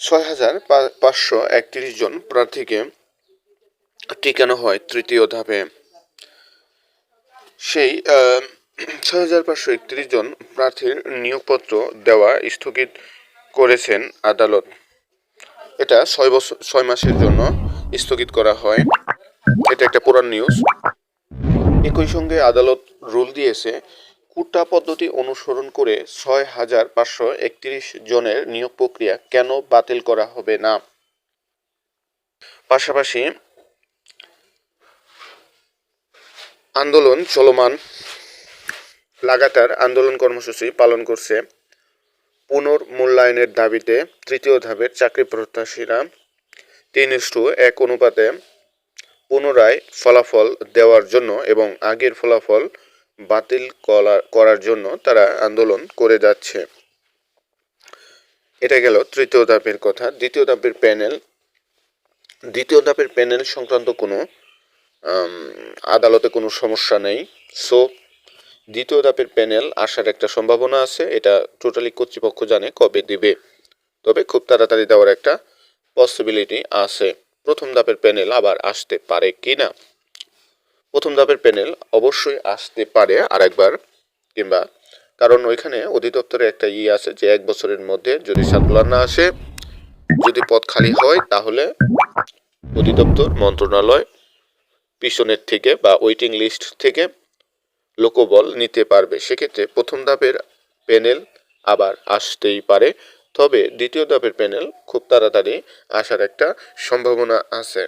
ছয় হাজার পাঁচশো একত্রিশ জন প্রার্থীকে টিকানো হয় তৃতীয় ধাপে। সেই ছয় হাজার পাঁচশো একত্রিশ জন প্রার্থীর নিয়োগপত্র দেওয়া স্থগিত করেছেন আদালত। এটা ছয় বছর, ছয় মাসের জন্য স্থগিত করা হয়। এটা একটা পুরান নিউজ। একই সঙ্গে আদালত রুল দিয়েছে কুটা পদ্ধতি অনুসরণ করে ছয় হাজার পাঁচশো একত্রিশ জনের নিয়োগ প্রক্রিয়া কেন বাতিল করা হবে না? পাশাপাশি আন্দোলন চলমান। লাগাতার আন্দোলন কর্মসূচি পালন করছে পুনর্মূল্যায়নের দাবিতে তৃতীয় ধাপের চাকরি প্রত্যাশীরা। তিন ইস্টু এক অনুপাতে পুনরায় ফলাফল দেওয়ার জন্য এবং আগের ফলাফল বাতিল করার জন্য তারা আন্দোলন করে যাচ্ছে। এটা গেল তৃতীয় ধাপের কথা। দ্বিতীয় ধাপের প্যানেল, দ্বিতীয় ধাপের প্যানেল সংক্রান্ত কোনো আদালতে কোনো সমস্যা নেই। সো দ্বিতীয় ধাপের প্যানেল আসার একটা সম্ভাবনা আছে। এটা টোটালি কর্তৃপক্ষ জানে কবে দিবে। তবে খুব তাড়াতাড়ি দেওয়ার একটা পসিবিলিটি আছে। প্রথম ধাপের প্যানেল আবার আসতে পারে কি না প্রথম ধাপের প্যানেল অবশ্যই আসতে পারে আরেকবার, কিংবা কারণ ওইখানে অধিদপ্তরে একটা ই আছে যে এক বছরের মধ্যে যদি সার্কুলার না আসে, যদি পদ খালি হয়, তাহলে অধিদপ্তর, মন্ত্রণালয় পিছনের থেকে বা ওয়েটিং লিস্ট থেকে লোকবল নিতে পারবে। সেক্ষেত্রে প্রথম ধাপের প্যানেল আবার আসতেই পারে। তবে দ্বিতীয় ধাপের প্যানেল খুব তাড়াতাড়ি আসার একটা সম্ভাবনা আছে।